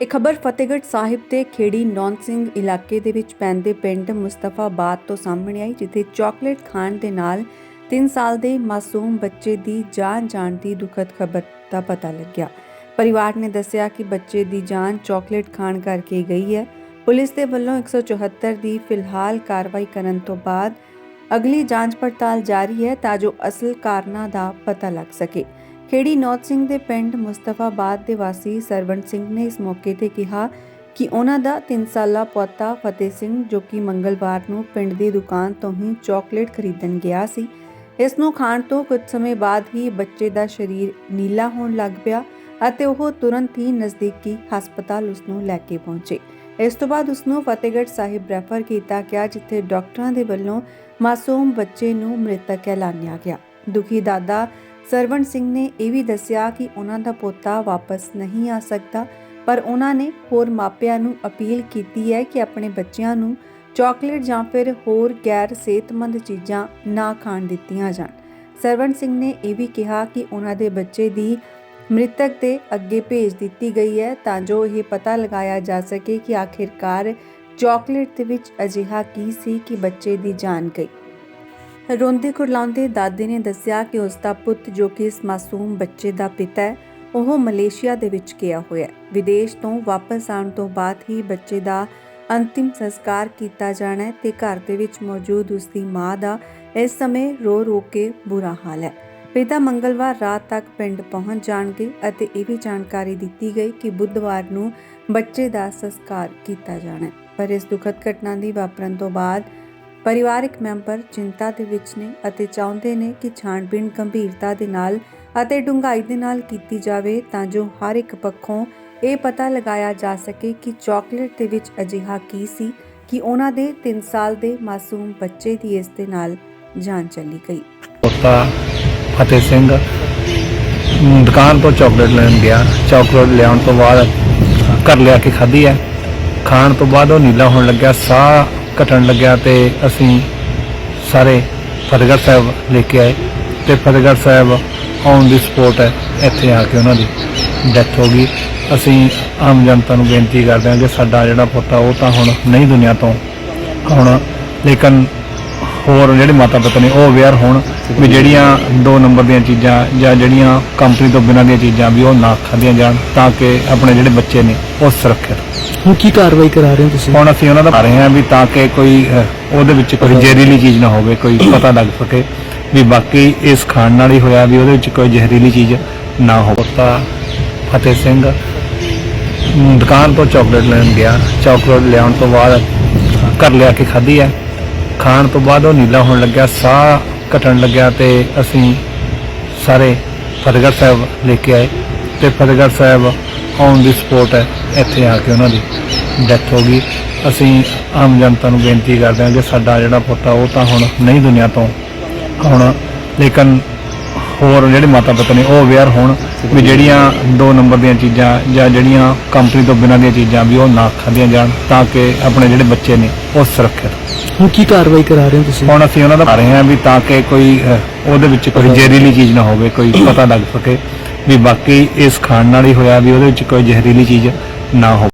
ਇਹ ਖਬਰ ਫਤਿਹਗੜ੍ਹ ਸਾਹਿਬ ਦੇ ਖੇੜੀ ਨੌਨ ਸਿੰਘ ਇਲਾਕੇ ਦੇ ਵਿੱਚ ਪੈਂਦੇ ਪਿੰਡ ਮੁਸਤਫਾਬਾਦ ਤੋਂ ਸਾਹਮਣੇ ਆਈ, ਜਿੱਥੇ ਚਾਕਲੇਟ ਖਾਣ ਦੇ ਨਾਲ 3 ਸਾਲ ਦੇ ਮਾਸੂਮ ਬੱਚੇ ਦੀ ਜਾਨ ਜਾਣ ਦੀ ਦੁਖਦ ਖਬਰ ਦਾ ਪਤਾ ਲੱਗਿਆ। ਪਰਿਵਾਰ ਨੇ ਦੱਸਿਆ ਕਿ ਬੱਚੇ ਦੀ ਜਾਨ ਚਾਕਲੇਟ ਖਾਣ ਕਰਕੇ ਗਈ ਹੈ। ਪੁਲਿਸ ਦੇ ਵੱਲੋਂ 174 ਦੀ ਫਿਲਹਾਲ ਕਾਰਵਾਈ ਕਰਨ ਤੋਂ ਬਾਅਦ ਅਗਲੀ ਜਾਂਚ ਪੜਤਾਲ ਜਾਰੀ ਹੈ ਤਾਂ ਜੋ ਅਸਲ ਕਾਰਨਾਂ ਦਾ ਪਤਾ ਲੱਗ ਸਕੇ। ਖੇੜੀ ਨੌਤ ਸਿੰਘ ਦੇ ਪਿੰਡ ਮੁਸਤਫਾਬਾਦ ਦੇ ਵਾਸੀ ਸਰਵਣ ਸਿੰਘ ਨੇ ਇਸ ਮੌਕੇ ਤੇ ਕਿਹਾ ਕਿ ਉਹਨਾਂ ਦਾ 3 ਸਾਲਾ ਪੋਤਾ ਫਤਿਹ ਸਿੰਘ ਜੋ ਕਿ ਮੰਗਲਵਾਰ ਨੂੰ ਪਿੰਡ ਦੀ ਦੁਕਾਨ ਤੋਂ ਹੀ ਚਾਕਲੇਟ ਖਰੀਦਣ ਗਿਆ ਸੀ। ਇਸ ਨੂੰ ਖਾਣ ਤੋਂ ਕੁਝ ਸਮੇਂ ਬਾਅਦ ਹੀ ਬੱਚੇ ਦਾ ਸਰੀਰ ਨੀਲਾ ਹੋਣ ਲੱਗ ਪਿਆ ਅਤੇ ਉਹ ਤੁਰੰਤ ਹੀ ਨਜ਼ਦੀਕੀ ਹਸਪਤਾਲ ਉਸ ਨੂੰ ਲੈ ਕੇ ਪਹੁੰਚੇ। ਇਸ ਤੋਂ ਬਾਅਦ ਉਸ ਨੂੰ ਫਤਿਹਗੜ੍ਹ ਸਾਹਿਬ ਰੈਫਰ ਕੀਤਾ ਗਿਆ, ਜਿੱਥੇ ਡਾਕਟਰਾਂ ਦੇ ਵੱਲੋਂ ਮਾਸੂਮ ਬੱਚੇ ਨੂੰ ਮ੍ਰਿਤਕ ਐਲਾਨਿਆ ਗਿਆ। ਦੁਖੀ ਦਾਦਾ ਸਰਵਣ ਸਿੰਘ ਨੇ ਇਹ ਵੀ ਦੱਸਿਆ ਕਿ ਉਹਨਾਂ ਦਾ ਪੋਤਾ ਵਾਪਸ ਨਹੀਂ ਆ ਸਕਦਾ, ਪਰ ਉਹਨਾਂ ਨੇ ਹੋਰ ਮਾਪਿਆਂ ਨੂੰ ਅਪੀਲ ਕੀਤੀ ਹੈ ਕਿ ਆਪਣੇ ਬੱਚਿਆਂ ਨੂੰ ਚਾਕਲੇਟ ਜਾਂ ਫਿਰ ਹੋਰ ਗੈਰ ਸਿਹਤਮੰਦ ਚੀਜ਼ਾਂ ਨਾ ਖਾਣ ਦਿੱਤੀਆਂ ਜਾਣ। ਸਰਵਣ ਸਿੰਘ ਨੇ ਇਹ ਵੀ ਕਿਹਾ ਕਿ ਉਹਨਾਂ ਦੇ ਬੱਚੇ ਦੀ ਮ੍ਰਿਤਕ ਦੇ ਅੱਗੇ ਭੇਜ ਦਿੱਤੀ ਗਈ ਹੈ ਤਾਂ ਜੋ ਇਹ ਪਤਾ ਲਗਾਇਆ ਜਾ ਸਕੇ ਕਿ ਆਖਿਰਕਾਰ ਚਾਕਲੇਟ ਦੇ ਵਿੱਚ ਅਜਿਹਾ ਕੀ ਸੀ ਕਿ ਬੱਚੇ ਦੀ ਜਾਨ ਗਈ। ਰੋਂਦੇ ਕੁਰਲਾਉਂਦੇ ਦਾਦੇ ਨੇ ਦੱਸਿਆ ਕਿ ਉਸ ਦਾ ਪੁੱਤ ਜੋ ਕਿ ਇਸ ਮਾਸੂਮ ਬੱਚੇ ਦਾ ਪਿਤਾ ਹੈ, ਉਹ ਮਲੇਸ਼ੀਆ ਦੇ ਵਿੱਚ ਗਿਆ ਹੋਇਆ ਹੈ। ਵਿਦੇਸ਼ ਤੋਂ ਵਾਪਸ ਆਉਣ ਤੋਂ ਬਾਅਦ ਹੀ ਬੱਚੇ ਦਾ ਅੰਤਿਮ ਸੰਸਕਾਰ ਕੀਤਾ ਜਾਣਾ ਹੈ ਤੇ ਘਰ ਦੇ ਵਿੱਚ ਮੌਜੂਦ ਉਸ ਦੀ ਮਾਂ ਦਾ ਇਸ ਸਮੇਂ ਰੋ ਰੋ ਕੇ ਬੁਰਾ ਹਾਲ ਹੈ। ਪਿਤਾ ਮੰਗਲਵਾਰ ਰਾਤ ਤੱਕ ਪਿੰਡ ਪਹੁੰਚ ਜਾਣਗੇ ਅਤੇ ਇਹ ਵੀ ਜਾਣਕਾਰੀ ਦਿੱਤੀ ਗਈ ਕਿ ਬੁੱਧਵਾਰ ਨੂੰ ਬੱਚੇ ਦਾ ਸੰਸਕਾਰ ਕੀਤਾ ਜਾਣਾ ਹੈ। ਪਰ ਇਸ ਦੁਖਦ ਘਟਨਾ ਦੀ ਵਾਪਰਨ ਤੋਂ ਬਾਅਦ ਪਰਿਵਾਰਕ ਮੈਂਬਰ ਚਿੰਤਾ ਦੇ ਵਿੱਚ ਨੇ ਅਤੇ ਚਾਹੁੰਦੇ ਨੇ ਕਿ ਛਾਣਬੀਣ ਗੰਭੀਰਤਾ ਦੇ ਨਾਲ ਅਤੇ ਡੂੰਘਾਈ ਦੇ ਨਾਲ ਕੀਤੀ ਜਾਵੇ ਤਾਂ ਜੋ ਹਰ ਇੱਕ ਪੱਖੋਂ ਇਹ ਪਤਾ ਲਗਾਇਆ ਜਾ ਸਕੇ ਕਿ ਚਾਕਲੇਟ ਦੇ ਵਿੱਚ ਅਜਿਹਾ ਕੀ ਸੀ ਕਿ ਉਹਨਾਂ ਦੇ 3 ਸਾਲ ਦੇ ਮਾਸੂਮ ਬੱਚੇ ਦੀ ਇਸ ਦੇ ਨਾਲ ਜਾਨ ਚਲੀ ਗਈ। ਪੋਤਾ ਫਤਿਹ ਸਿੰਘ। ਦੁਕਾਨ ਤੋਂ ਚਾਕਲੇਟ ਲੈਣ ਗਿਆ। ਚਾਕਲੇਟ ਲਿਆਉਣ ਤੋਂ ਬਾਅਦ ਘਰ ਲਿਆ ਕੇ ਖਾਧੀ ਹੈ। ਖਾਣ ਤੋਂ ਬਾਅਦ ਉਹ ਨੀਲਾ ਹੋਣ ਲੱਗਿਆ, ਸਾਹ ਘਟਣ ਲੱਗਿਆ ਤੇ ਅਸੀਂ ਸਾਰੇ ਫਤਿਹਗੜ੍ਹ ਸਾਹਿਬ ਲੈ ਕੇ ਆਏ। ਤੇ ਫਤਿਹਗੜ੍ਹ ਸਾਹਿਬ ਔਨ ਦੀ ਸਪੋਰਟ ਹੈ, ਇੱਥੇ ਆ ਕੇ ਉਹਨਾਂ ਦੀ ਡੈਥ ਹੋ ਗਈ। ਅਸੀਂ ਆਮ ਜਨਤਾ ਨੂੰ ਬੇਨਤੀ ਕਰਦੇ ਹਾਂ ਕਿ ਸਾਡਾ ਜਿਹੜਾ ਪੁੱਤ ਆ, ਉਹ ਤਾਂ ਹੁਣ ਨਹੀਂ ਦੁਨੀਆ ਤੋਂ ਹੁਣ ਲੇਕਿਨ ਹੋਰ ਜਿਹੜੇ ਮਾਤਾ ਪਿਤਾ ਨੇ ਉਹ ਅਵੇਅਰ ਹੋਣ ਵੀ ਜਿਹੜੀਆਂ ਦੋ ਨੰਬਰ ਦੀਆਂ ਚੀਜ਼ਾਂ ਜਾਂ ਜਿਹੜੀਆਂ ਕੰਪਨੀ ਤੋਂ ਬਿਨਾਂ ਦੀਆਂ ਚੀਜ਼ਾਂ ਵੀ ਉਹ ਨਾ ਖਾਧੀਆਂ ਜਾਣ ਤਾਂ ਕਿ ਆਪਣੇ ਜਿਹੜੇ ਬੱਚੇ ਨੇ ਉਹ ਸੁਰੱਖਿਅਤ ਹੁਣ। ਕੀ ਕਾਰਵਾਈ ਕਰਾ ਰਹੇ ਹੋ ਤੁਸੀਂ? ਹੁਣ ਅਸੀਂ ਉਹਨਾਂ ਦਾ ਕਰ ਰਹੇ ਹਾਂ ਵੀ ਤਾਂ ਕਿ ਕੋਈ ਅਹ, ਉਹਦੇ ਵਿੱਚ ਕੋਈ ਜ਼ਹਿਰੀਲੀ ਚੀਜ਼ ਨਾ ਹੋਵੇ ਕੋਈ ਪਤਾ ਲੱਗ ਸਕੇ ਵੀ ਬਾਕੀ ਇਸ ਖਾਣ ਨਾਲ ਹੀ ਹੋਇਆ ਵੀ ਉਹਦੇ ਵਿੱਚ ਕੋਈ ਜ਼ਹਿਰੀਲੀ ਚੀਜ਼ ਨਾ ਹੋਵੇ। ਤਾਂ ਫਤਿਹ ਸਿੰਘ ਦੁਕਾਨ ਤੋਂ ਚਾਕਲੇਟ ਲੈਣ ਗਿਆ। ਚਾਕਲੇਟ ਲਿਆਉਣ ਤੋਂ ਬਾਅਦ ਘਰ ਲਿਆ ਕੇ ਖਾਧੀ ਹੈ। ਖਾਣ ਤੋਂ ਬਾਅਦ ਉਹ ਨੀਲਾ ਹੋਣ ਲੱਗਿਆ, ਸਾਹ ਘਟਣ ਲੱਗਿਆ ਤੇ ਅਸੀਂ ਸਾਰੇ ਫਤਿਹਗੜ੍ਹ ਸਾਹਿਬ ਲੈ ਕੇ ਆਏ ਤੇ ਫਤਿਹਗੜ੍ਹ ਸਾਹਿਬ ਔਨ ਦੀ ਸਪੋਰਟ ਹੈ ਇੱਥੇ ਆ ਕੇ ਉਹਨਾਂ ਦੀ ਡੈਥ ਹੋ ਗਈ। ਅਸੀਂ ਆਮ ਜਨਤਾ ਨੂੰ ਬੇਨਤੀ ਕਰਦੇ ਹਾਂ ਕਿ ਸਾਡਾ ਜਿਹੜਾ ਪੁੱਤ ਆ, ਉਹ ਤਾਂ ਹੁਣ ਨਹੀਂ ਦੁਨੀਆ ਤੋਂ ਹੁਣ ਲੇਕਿਨ ਹੋਰ ਜਿਹੜੇ ਮਾਤਾ ਪਿਤਾ ਨੇ, ਉਹ ਅਵੇਅਰ ਹੋਣ ਵੀ ਜਿਹੜੀਆਂ ਦੋ ਨੰਬਰ ਦੀਆਂ ਚੀਜ਼ਾਂ ਜਾਂ ਜਿਹੜੀਆਂ ਕੰਪਨੀ ਤੋਂ ਬਿਨਾਂ ਦੀਆਂ ਚੀਜ਼ਾਂ ਵੀ ਉਹ ਨਾ ਖਾਧੀਆਂ ਜਾਣ, ਤਾਂ ਕਿ ਆਪਣੇ ਜਿਹੜੇ ਬੱਚੇ ਨੇ, ਉਹ ਸੁਰੱਖਿਅਤ ਹੁਣ ਕੀ ਕਾਰਵਾਈ ਕਰਾ ਰਹੇ ਹੋ ਤੁਸੀਂ? ਹੁਣ ਅਸੀਂ ਉਹਨਾਂ ਦਾ ਕਰ ਰਹੇ ਹਾਂ ਵੀ ਤਾਂ ਕਿ ਕੋਈ ਅਹ, ਉਹਦੇ ਵਿੱਚ ਕੋਈ ਜ਼ਹਿਰੀਲੀ ਚੀਜ਼ ਨਾ ਹੋਵੇ ਕੋਈ ਪਤਾ ਲੱਗ ਸਕੇ ਵੀ ਬਾਕੀ ਇਸ ਖਾਣ ਨਾਲ ਹੀ ਹੋਇਆ ਵੀ ਉਹਦੇ ਵਿੱਚ ਕੋਈ ਜ਼ਹਿਰੀਲੀ ਚੀਜ਼ ਨਾ ਹੋਵੇ।